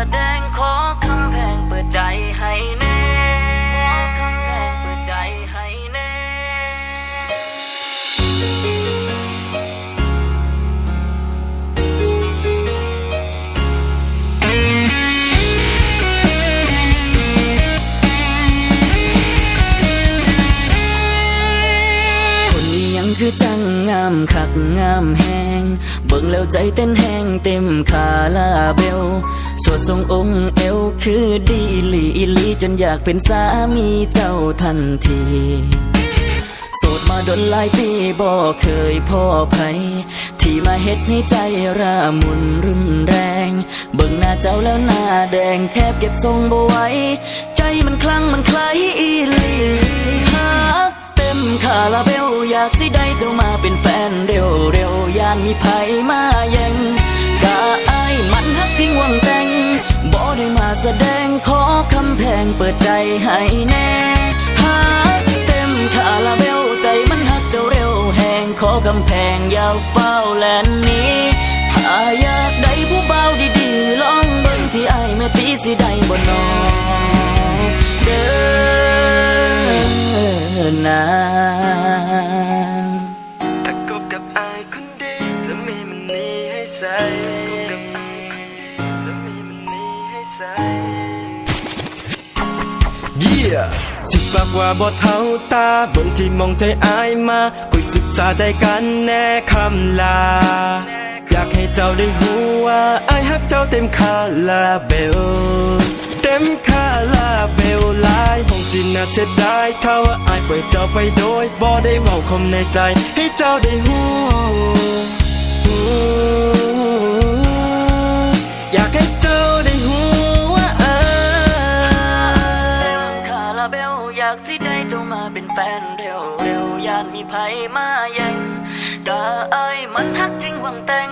แสดงขอคำแพงเปิดใจให้แน่คำแพงเปิดใจให้แน่ คนยังคือจังามคักงามแหงเบิ่งแล้วใจเต้นแหงเต็มคาลาเบล สวดทรงองค์เอวคือดีลีอีลีจนอยากเป็นสามีเจ้าทันทีโสดมาดนหลายปีบ่เคยพ่อไผที่มาเฮ็ดให้ใจระมุนรุนแรง เบิ่งหน้าเจ้าแล้วหน้าแดงแทบเก็บทรงบ่ไหวใจมันคลั่งมันคล้ายอีหลีฮักเต็มคาราเบลอยากสิได้เจ้ามาเป็นแฟ นเร็วเร็วยานมีไผมาแย่งกะไอายมันฮักจริงวังแต่งบ่ได้มาแสดงขอคำแพงเปิดใจให้แน่ฮักเต็มคาราเบลใจมันฮักเจ้าเร็วแหงขอกำแพงยาวเฝ้าแลนนี้ถ้าอยากได้ผู้เบาดีๆลองเบิ่งที่ไอายแม่ตีสิได้บ่นอเด้อนางถ้า ส่คบกับอายคนดีจะมีมันนี้ให้ใส่ Yeah สิฝากว่าบอดเท้าตาเบิ่งที่มองใจอายมาคุยศึกษาใจกันแน่คำลา อยากให้เจ้าได้หูว่าอายฮักเจ้าเต็มคาลาเบล เต็มคาลาเบลหลายห้องจิน่าเสียดายถ้าว่าอายปล่อยเจ้าไปโดยบ่ได้เว้าคมในใจ ให้เจ้าได้หูากสิได้เจ้ามาเป็นแฟนเร็วเร็วยานมีไผมาแย่งกะเอ้ยมันฮักจริงหวังแต่ง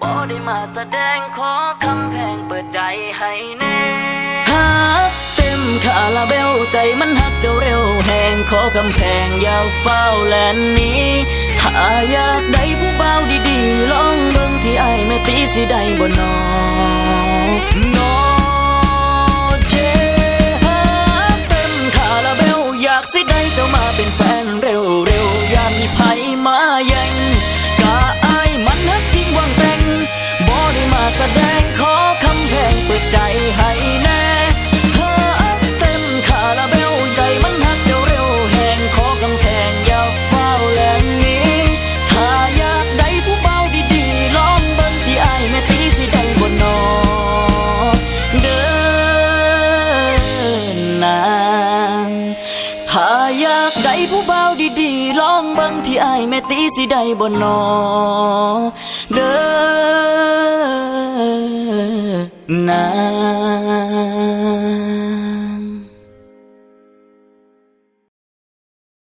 บ่ได้มาแสดงขอคำแพงเปิดใจให้แน่ฮักเต็มคาราเบลใจมันฮักเจ้าเร็วแหงขอกำแพงอยาวเฝ้าแลนนี้ถ้าอยากได้ผู้เบาดีๆลองเบิ่งที่ไอ้แม่ตีสิได้บ่นอนอเากสิได้เจ้ามาเป็นแฟนเร็วเร็ว ถ้าอยากได้ผู้เบาดีๆลองบังที่อายแม่ตีสิได้บนนอเดินนา